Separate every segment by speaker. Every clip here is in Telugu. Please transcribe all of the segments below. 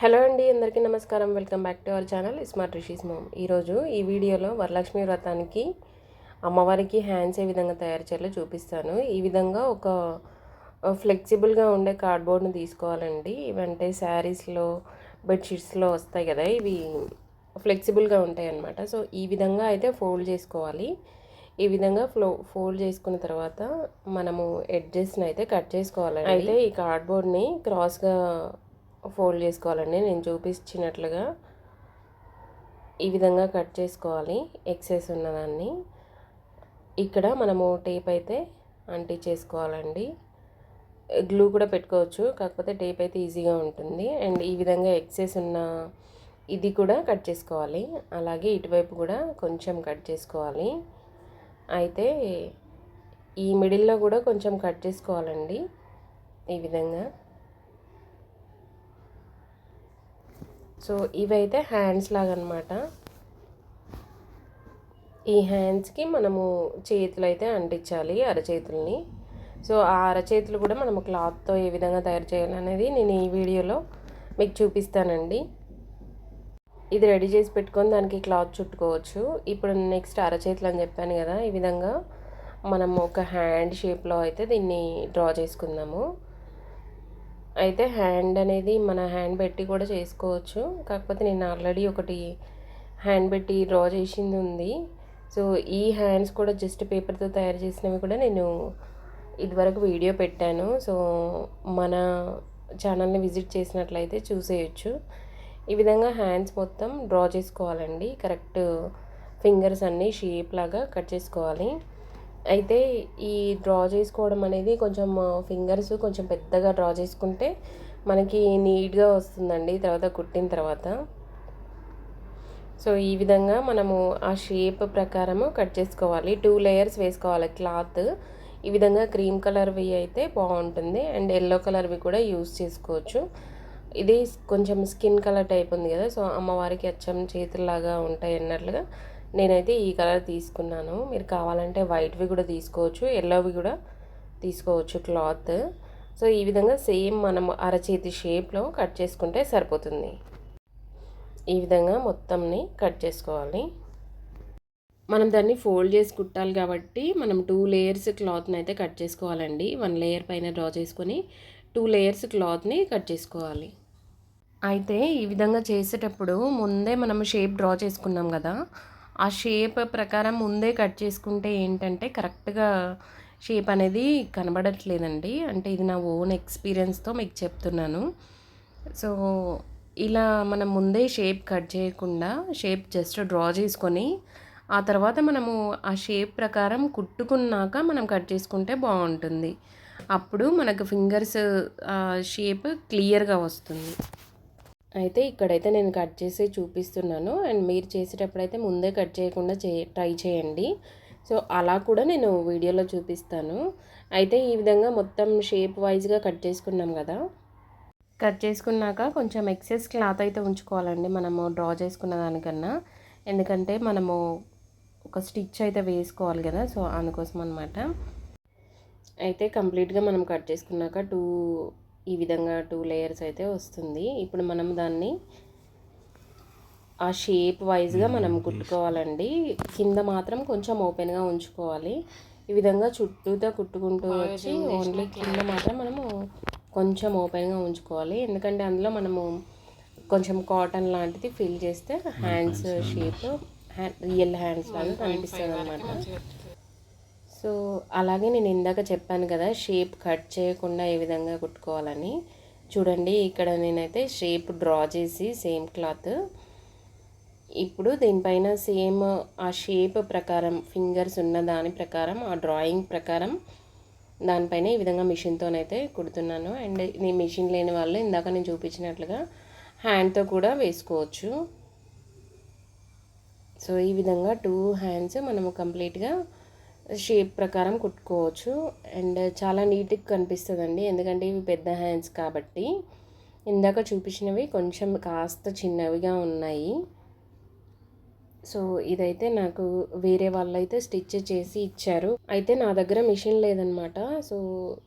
Speaker 1: హలో అండి అందరికీ నమస్కారం. Welcome back to our channel smart Rishi's mom ఈరోజు ఈ వీడియోలో వరలక్ష్మి వ్రతానికి అమ్మవారికి హ్యాండ్స్ ఏ విధంగా తయారు చేయాలో చూపిస్తాను. ఈ విధంగా ఒక ఫ్లెక్సిబుల్గా ఉండే కార్డ్బోర్డ్ని తీసుకోవాలండి. ఇవంటే శారీస్లో బెడ్షీట్స్లో వస్తాయి కదా ఇవి ఫ్లెక్సిబుల్గా ఉంటాయి అన్నమాట. సో ఈ విధంగా అయితే ఫోల్డ్ చేసుకోవాలి. ఈ విధంగా ఫ్లో ఫోల్డ్ చేసుకున్న తర్వాత మనము ఎడ్జెస్ని అయితే కట్ చేసుకోవాలండి. అయితే ఈ కార్డ్బోర్డ్ని క్రాస్గా ఫోల్డ్ చేసుకోవాలండి. నేను చూపించినట్లుగా ఈ విధంగా కట్ చేసుకోవాలి. ఎక్సెస్ ఉన్నదాన్ని. ఇక్కడ మనము టేప్ అయితే అంటించేసుకోవాలండి గ్లూ కూడా పెట్టుకోవచ్చు. కాకపోతే టేప్ అయితే ఈజీగా ఉంటుంది. అండ్ ఈ విధంగా ఎక్సెస్ ఉన్న ఇది కూడా కట్ చేసుకోవాలి. అలాగే ఇటువైపు కూడా కొంచెం కట్ చేసుకోవాలి. అయితే ఈ మిడిల్లో కూడా కొంచెం కట్ చేసుకోవాలండి. ఈ విధంగా. సో ఇవైతే హ్యాండ్స్ లాగా ఈ హ్యాండ్స్కి మనము చేతులు అయితే అంటించాలి అరచేతుల్ని. సో ఆ అరచేతులు కూడా మనము క్లాత్తో ఏ విధంగా తయారు చేయాలనేది నేను ఈ వీడియోలో మీకు చూపిస్తానండి. ఇది రెడీ చేసి పెట్టుకొని దానికి క్లాత్ చుట్టుకోవచ్చు. ఇప్పుడు నెక్స్ట్ అరచేతులు అని చెప్పాను కదా ఈ విధంగా మనం ఒక హ్యాండ్ షేప్లో అయితే దీన్ని డ్రా చేసుకుందాము. అయితే హ్యాండ్ అనేది మన హ్యాండ్ పెట్టి కూడా చేసుకోవచ్చు. కాకపోతే నేను ఆల్రెడీ ఒకటి హ్యాండ్ పెట్టి డ్రా చేసింది ఉంది. సో ఈ హ్యాండ్స్ కూడా జస్ట్ పేపర్తో తయారు చేసినవి కూడా నేను ఇదివరకు వీడియో పెట్టాను. సో మన ఛానల్ని విజిట్ చేసినట్లయితే చూసేయచ్చు. ఈ విధంగా హ్యాండ్స్ మొత్తం డ్రా చేసుకోవాలండి. కరెక్ట్ ఫింగర్స్ అన్నీ షేప్ లాగా కట్ చేసుకోవాలి. అయితే ఈ డ్రా చేసుకోవడం అనేది కొంచెం ఫింగర్స్ కొంచెం పెద్దగా డ్రా చేసుకుంటే మనకి నీట్గా వస్తుందండి తర్వాత కుట్టిన తర్వాత. సో ఈ విధంగా మనము ఆ షేప్ ప్రకారము కట్ చేసుకోవాలి. టూ లేయర్స్ వేసుకోవాలి క్లాత్. ఈ విధంగా క్రీమ్ కలర్వి అయితే బాగుంటుంది. అండ్ ఎల్లో కలర్వి కూడా యూస్ చేసుకోవచ్చు. ఇది కొంచెం స్కిన్ కలర్ టైప్ ఉంది కదా సో అమ్మవారికి అచ్చం చేతుల్లాగా ఉంటాయి అన్నట్లుగా నేనైతే ఈ కలర్ తీసుకున్నాను. మీరు కావాలంటే వైట్వి కూడా తీసుకోవచ్చు ఎల్లోవి కూడా తీసుకోవచ్చు క్లాత్. సో ఈ విధంగా సేమ్ మనం అరచేతి షేప్లో కట్ చేసుకుంటే సరిపోతుంది. ఈ విధంగా మొత్తంని కట్ చేసుకోవాలి. మనం దాన్ని ఫోల్డ్ చేసి కుట్టాలి కాబట్టి మనం టూ లేయర్స్ క్లాత్ని అయితే కట్ చేసుకోవాలండి. వన్ లేయర్ పైన డ్రా చేసుకొని టూ లేయర్స్ క్లాత్ని కట్ చేసుకోవాలి. అయితే ఈ విధంగా చేసేటప్పుడు ముందే మనం షేప్ డ్రా చేసుకున్నాం కదా ఆ షేప్ ప్రకారం ముందే కట్ చేసుకుంటే ఏంటంటే కరెక్ట్గా షేప్ అనేది కనబడట్లేదండి. అంటే ఇది నా ఓన్ ఎక్స్పీరియన్స్తో మీకు చెప్తున్నాను. సో ఇలా మనం ముందే షేప్ కట్ చేయకుండా షేప్ జస్ట్ డ్రా చేసుకొని ఆ తర్వాత మనము ఆ షేప్ ప్రకారం కుట్టుకున్నాక మనం కట్ చేసుకుంటే బాగుంటుంది. అప్పుడు మనకు ఫింగర్స్ షేప్ క్లియర్గా వస్తుంది. అయితే ఇక్కడైతే నేను కట్ చేసి చూపిస్తున్నాను. అండ్ మీరు చేసేటప్పుడైతే ముందే కట్ చేయకుండా చే ట్రై చేయండి. సో అలా కూడా నేను వీడియోలో చూపిస్తాను. అయితే ఈ విధంగా మొత్తం షేప్ వైజ్గా కట్ చేసుకున్నాం కదా. కట్ చేసుకున్నాక కొంచెం ఎక్సెస్ క్లాత్ అయితే ఉంచుకోవాలండి మనము డ్రా చేసుకున్న దానికన్నా. ఎందుకంటే మనము ఒక స్టిచ్ అయితే వేసుకోవాలి కదా సో అందుకోసం అనమాట అయితే కంప్లీట్గా మనం కట్ చేసుకున్నాక టూ ఈ విధంగా టూ లేయర్స్ అయితే వస్తుంది. ఇప్పుడు మనం దాన్ని ఆ షేప్ వైజ్గా మనం కుట్టుకోవాలండి. కింద మాత్రం కొంచెం ఓపెన్గా ఉంచుకోవాలి. ఈ విధంగా చుట్టూతో కుట్టుకుంటూ వచ్చి ఓన్లీ కింద మాత్రం మనము కొంచెం ఓపెన్గా ఉంచుకోవాలి. ఎందుకంటే అందులో మనము కొంచెం కాటన్ లాంటిది ఫిల్ చేస్తే హ్యాండ్స్ షేప్ రియల్ హ్యాండ్స్ లాగా కనిపిస్తుంది అనమాట సో అలాగే నేను ఇందాక చెప్పాను కదా షేప్ కట్ చేయకుండా ఏ విధంగా కుట్టుకోవాలని. చూడండి ఇక్కడ నేనైతే షేప్ డ్రా చేసి సేమ్ క్లాత్. ఇప్పుడు దీనిపైన సేమ్ ఆ షేప్ ప్రకారం ఫింగర్స్ ఉన్న దాని ప్రకారం ఆ డ్రాయింగ్ ప్రకారం దానిపైన ఈ విధంగా మిషన్తోనైతే కుడుతున్నాను. అండ్ ఈ మిషన్ లేని వాళ్ళు ఇందాక నేను చూపించినట్లుగా హ్యాండ్తో కూడా వేసుకోవచ్చు. సో ఈ విధంగా టూ హ్యాండ్స్ మనము కంప్లీట్గా షేప్ ప్రకారం కుట్టుకోవచ్చు. అండ్ చాలా నీట్గా కనిపిస్తుందండి. ఎందుకంటే ఇవి పెద్ద హ్యాండ్స్ కాబట్టి. ఇందాక చూపించినవి కొంచెం కాస్త చిన్నవిగా ఉన్నాయి. సో ఇదైతే నాకు వేరే వాళ్ళు అయితే స్టిచ్ చేసి ఇచ్చారు. అయితే నా దగ్గర మిషన్ లేదనమాట సో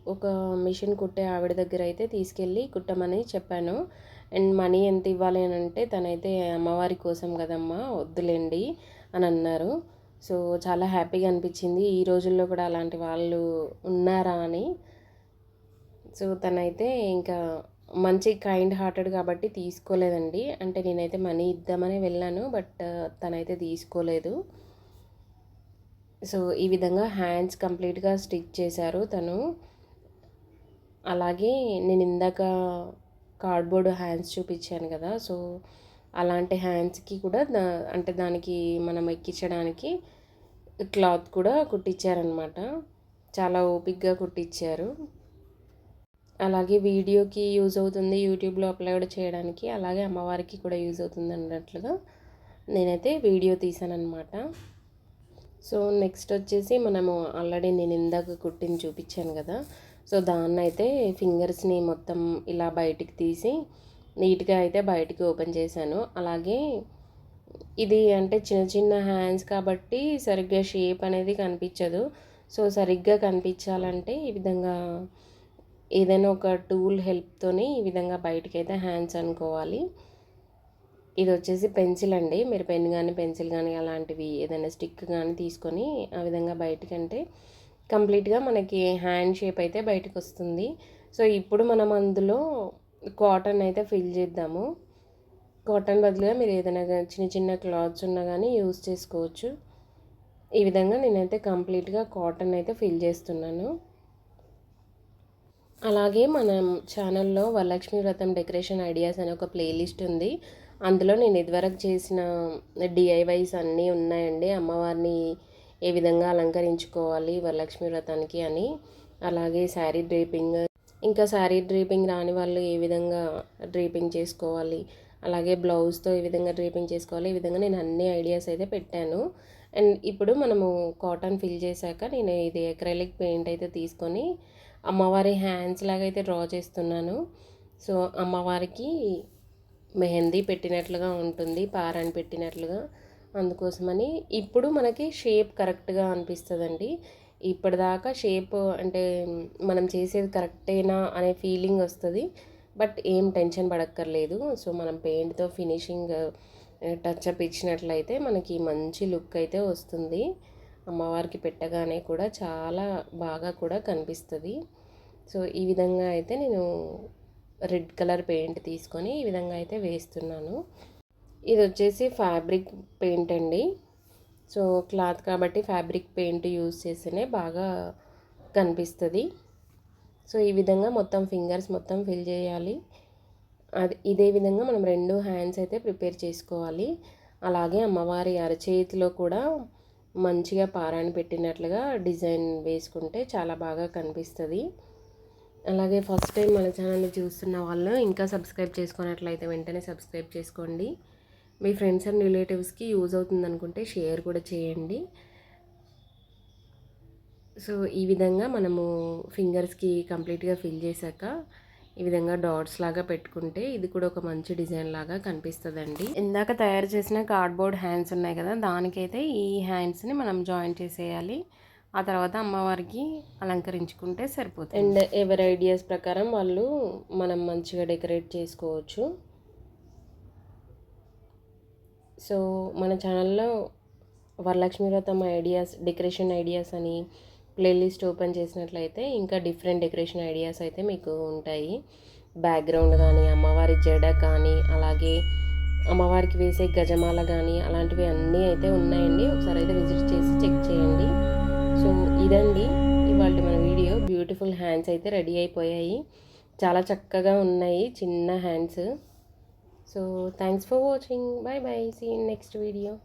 Speaker 1: ఒక మిషన్ కుట్టే ఆవిడ దగ్గర అయితే తీసుకెళ్ళి కుట్టమని చెప్పాను. అండ్ మనీ ఎంత ఇవ్వాలి అని అంటే తనైతే అమ్మవారి కోసం కదమ్మా వద్దులేండి అని అన్నారు. సో చాలా హ్యాపీగా అనిపించింది. ఈ రోజుల్లో కూడా అలాంటి వాళ్ళు ఉన్నారా అని. సో తనైతే ఇంకా మంచి కైండ్ హార్టెడ్ కాబట్టి తీసుకోలేదండి. అంటే నేనైతే మనీ ఇద్దామని వెళ్ళాను బట్ తనైతే తీసుకోలేదు. సో ఈ విధంగా హ్యాండ్స్ కంప్లీట్గా స్టిచ్ చేశారు తను. అలాగే నేను ఇందాక కార్డ్బోర్డ్ హ్యాండ్స్ చూపించాను కదా సో అలాంటి హ్యాండ్స్కి కూడా దా అంటే దానికి మనం ఎక్కించడానికి క్లాత్ కూడా కుట్టించారనమాట చాలా ఓపిక్గా కుట్టించారు. అలాగే వీడియోకి యూజ్ అవుతుంది యూట్యూబ్లో అప్లోడ్ చేయడానికి అలాగే అమ్మవారికి కూడా యూజ్ అవుతుంది అన్నట్లుగా నేనైతే వీడియో తీసాను అనమాట సో నెక్స్ట్ వచ్చేసి మనము ఆల్రెడీ నేను ఇందాక కుట్టిని చూపించాను కదా. సో దాన్నైతే ఫింగర్స్ని మొత్తం ఇలా బయటికి తీసి నీట్గా అయితే బయటికి ఓపెన్ చేశాను. అలాగే ఇది అంటే చిన్న చిన్న హ్యాండ్స్ కాబట్టి సరిగ్గా షేప్ అనేది కనిపించదు. సో సరిగ్గా కనిపించాలంటే ఈ విధంగా ఏదైనా ఒక టూల్ హెల్ప్తోని ఈ విధంగా బయటికి అయితే హ్యాండ్స్ అనుకోవాలి. ఇది వచ్చేసి పెన్సిల్ అండి. మీరు పెన్ కానీ పెన్సిల్ కానీ అలాంటివి ఏదైనా స్టిక్ కానీ తీసుకొని ఆ విధంగా బయటికి అంటే కంప్లీట్గా మనకి హ్యాండ్ షేప్ అయితే బయటకు వస్తుంది సో ఇప్పుడు మనం అందులో కాటన్ అయితే ఫిల్ చేద్దాము. కాటన్ బదులుగా మీరు ఏదైనా చిన్న చిన్న క్లాత్స్ ఉన్నా కానీ యూస్ చేసుకోవచ్చు. ఈ విధంగా నేనైతే కంప్లీట్గా కాటన్ అయితే ఫిల్ చేస్తున్నాను. అలాగే మన ఛానల్లో వరలక్ష్మి వ్రతం డెకరేషన్ ఐడియాస్ అనే ఒక ప్లేలిస్ట్ ఉంది. అందులో నేను ఇదివరకు చేసిన డిఐవైస్ అన్నీ ఉన్నాయండి. అమ్మవారిని ఏ విధంగా అలంకరించుకోవాలి వరలక్ష్మి వ్రతానికి అని. అలాగే శారీ డ్రేపింగ్ ఇంకా శారీ డ్రీపింగ్ రాని వాళ్ళు ఏ విధంగా డ్రీపింగ్ చేసుకోవాలి? అలాగే బ్లౌజ్తో ఏ విధంగా డ్రీపింగ్ చేసుకోవాలి? ఈ విధంగా నేను అన్ని ఐడియాస్ అయితే పెట్టాను. అండ్ ఇప్పుడు మనము కాటన్ ఫిల్ చేశాక నేను ఇది ఎక్రైలిక్ పెయింట్ అయితే తీసుకొని అమ్మవారి హ్యాండ్స్ లాగా అయితే డ్రా చేస్తున్నాను. సో అమ్మవారికి మెహందీ పెట్టినట్లుగా ఉంటుంది పారాని పెట్టినట్లుగా అందుకోసమని. ఇప్పుడు మనకి షేప్ కరెక్ట్గా అనిపిస్తుందండి. ఇప్పటిదాకా షేప్ అంటే మనం చేసేది కరెక్టేనా అనే ఫీలింగ్ వస్తుంది. బట్ ఏం టెన్షన్ పడక్కర్లేదు. సో మనం పెయింట్తో ఫినిషింగ్ టచ్ అప్ ఇచ్చినట్లయితే మనకి మంచి లుక్ అయితే వస్తుంది. అమ్మవారికి పెట్టగానే కూడా చాలా బాగా కూడా కనిపిస్తుంది. సో ఈ విధంగా అయితే నేను రెడ్ కలర్ పెయింట్ తీసుకొని ఈ విధంగా అయితే వేస్తున్నాను. ఇది వచ్చేసి ఫ్యాబ్రిక్ పెయింట్ అండి. సో క్లాత్ కాబట్టి ఫ్యాబ్రిక్ పెయింట్ యూజ్ చేస్తేనే బాగా కనిపిస్తుంది. సో ఈ విధంగా మొత్తం ఫింగర్స్ మొత్తం ఫిల్ చేయాలి. అది ఇదే విధంగా మనం రెండు హ్యాండ్స్ అయితే ప్రిపేర్ చేసుకోవాలి. అలాగే అమ్మవారి అరచేతిలో కూడా మంచిగా పారాన్ని పెట్టినట్లుగా డిజైన్ వేసుకుంటే చాలా బాగా కనిపిస్తుంది. అలాగే ఫస్ట్ టైం మన ఛానల్ని చూస్తున్న వాళ్ళు ఇంకా సబ్స్క్రైబ్ చేసుకున్నట్లయితే వెంటనే సబ్స్క్రైబ్ చేసుకోండి. మీ ఫ్రెండ్స్ అండ్ రిలేటివ్స్కి యూజ్ అవుతుంది అనుకుంటే షేర్ కూడా చేయండి. సో ఈ విధంగా మనము ఫింగర్స్కి కంప్లీట్గా ఫిల్ చేశాక ఈ విధంగా డాట్స్ లాగా పెట్టుకుంటే ఇది కూడా ఒక మంచి డిజైన్ లాగా కనిపిస్తుందండి. ఇందాక తయారు చేసిన కార్డ్బోర్డ్ హ్యాండ్స్ ఉన్నాయి కదా దానికైతే ఈ హ్యాండ్స్ని మనం జాయిన్ చేసేయాలి. ఆ తర్వాత అమ్మవారికి అలంకరించుకుంటే సరిపోతుంది. అండ్ ఎవరి ఐడియాస్ ప్రకారం వాళ్ళు మనం మంచిగా డెకరేట్ చేసుకోవచ్చు. సో మన ఛానల్లో Varalakshmi Vratam ideas decoration ideas అని ప్లేలిస్ట్ ఓపెన్ చేసినట్లయితే ఇంకా డిఫరెంట్ డెకరేషన్ ఐడియాస్ అయితే మీకు ఉంటాయి. బ్యాక్గ్రౌండ్ కానీ అమ్మవారి జడ కానీ అలాగే అమ్మవారికి వేసే గజమాల కానీ అలాంటివి అన్నీ అయితే ఉన్నాయండి. ఒకసారి అయితే విజిట్ చేసి చెక్ చేయండి. సో ఇదండి ఇవాళ మన వీడియో. బ్యూటిఫుల్ హ్యాండ్స్ అయితే రెడీ అయిపోయాయి. చాలా చక్కగా ఉన్నాయి చిన్న hands. so thanks for watching. Bye bye see you in next video.